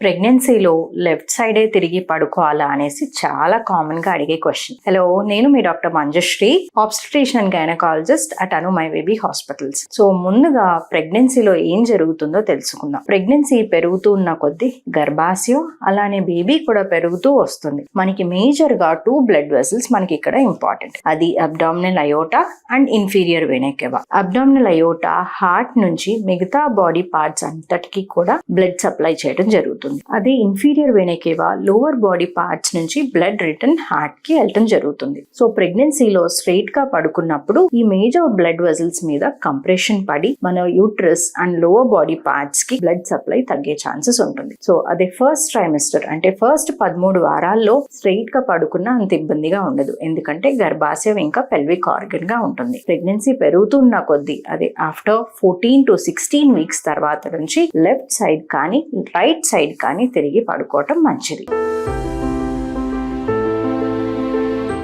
ప్రెగ్నెన్సీలో లెఫ్ట్ సైడే తిరిగి పడుకోవాలా అనేసి చాలా కామన్గా అడిగే క్వశ్చన్ హలో నేను మీ doctor Manjushree obstetrician and gynaecologist at Anu my baby hospitals so ముందుగా ప్రెగ్నెన్సీలో ఏం జరుగుతుందో తెలుసుకుందాం. ప్రెగ్నెన్సీ పెరుగుతూ ఉన్న కొద్దీ గర్భాశయం అలానే బేబీ కూడా పెరుగుతూ వస్తుంది. మనకి మేజర్గా టూ బ్లడ్ వెసల్స్ మనకి ఇక్కడ ఇంపార్టెంట్ అది abdominal aorta and inferior vena cava abdominal aorta heart నుంచి మిగతా బాడీ పార్ట్స్ అంతటికి కూడా బ్లడ్ సప్లై చేయడం జరుగుతుంది. అదే inferior vena cava lower body parts నుంచి బ్లడ్ రిటర్న్ హార్ట్కి వెళ్ళటం జరుగుతుంది. సో ప్రెగ్నెన్సీలో స్ట్రైట్గా పడుకున్నప్పుడు ఈ మేజర్ బ్లడ్ వెజల్స్ మీద కంప్రెషన్ పడి మన యూట్రస్ అండ్ లోవర్ బాడీ పార్ట్స్కి బ్లడ్ సప్లై తగ్గే ఛాన్సెస్ ఉంటుంది. సో అదే ఫస్ట్ ట్రైమిస్టర్ అంటే ఫస్ట్ పదమూడు వారాల్లో స్ట్రైట్గా పడుకున్న అంత ఇబ్బందిగా ఉండదు. ఎందుకంటే గర్భాశయం ఇంకా పెల్విక్ ఆర్గన్గా ఉంటుంది. ప్రెగ్నెన్సీ పెరుగుతున్న కొద్దీ అదే after fourteen to sixteen weeks తర్వాత నుంచి లెఫ్ట్ సైడ్ కానీ రైట్ సైడ్ కానీ తిరిగి పడుకోవటం మంచిది.